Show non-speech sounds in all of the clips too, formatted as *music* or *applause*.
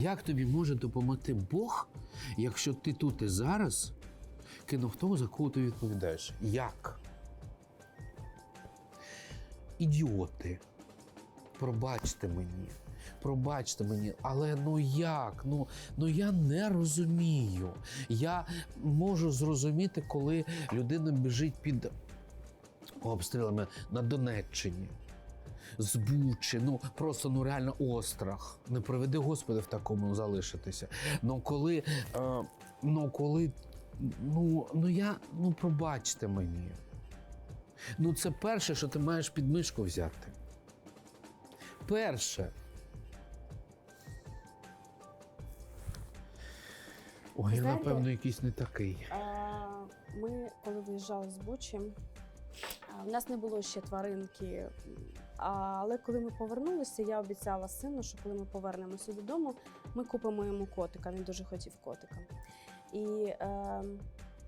Як тобі може допомогти Бог, якщо ти тут і зараз кинув того, за кого ти відповідаєш? Як? Ідіоти. Пробачте мені. Пробачте мені, але ну як? Ну, ну я не розумію. Я можу зрозуміти, коли людина біжить під обстрілами на Донеччині. З Бучі, ну просто ну реально острах. Не приведи Господи в такому залишитися. Ну коли, е, ну коли, ну, ну я, ну пробачте мені. Ну це перше, що ти маєш під мишку взяти. Перше. Ой, я Знаєте- напевно якийсь не такий. А, Ми, коли виїжджали з Бучі, в нас не було ще тваринки. Але коли ми повернулися, я обіцяла сину, що коли ми повернемося додому, ми купимо йому котика. Він дуже хотів котика. І е,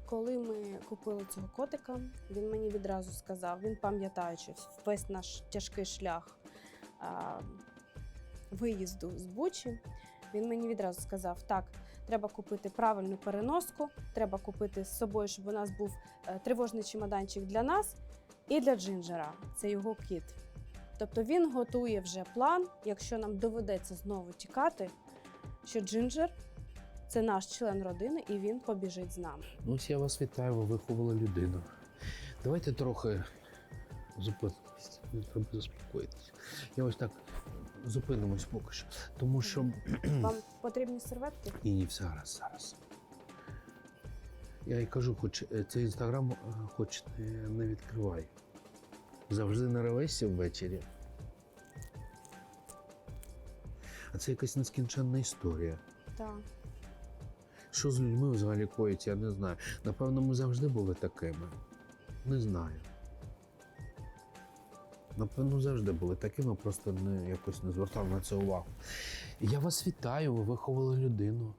коли ми купили цього котика, він мені відразу сказав: він пам'ятаючи весь наш тяжкий шлях а, виїзду з Бучі, він мені відразу сказав: так, треба купити правильну переноску, треба купити з собою, щоб у нас був е, тривожний чемоданчик для нас і для Джинджера. Це його кіт. Тобто він готує вже план, якщо нам доведеться знову тікати, що Джинджер це наш член родини, і він побіжить з нами. Ну, ось я вас вітаю, ви виховали людину. Давайте трохи зупинимось. Не треба заспокоїтися. Я ось так зупинимось поки що. Тому що *clears throat* Вам потрібні серветки? ні, ні, зараз, зараз. Я й кажу, хоч е, цей інстаграм, е, хоч не, не відкривай. Завжди наривайся ввечері. А це якась нескінченна історія. Так. Що з людьми взагалі коїться, я не знаю. Напевно, ми завжди були такими. Не знаю. Напевно, завжди були такими, просто не, якось не звертав на це увагу. Я вас вітаю, ви виховали людину.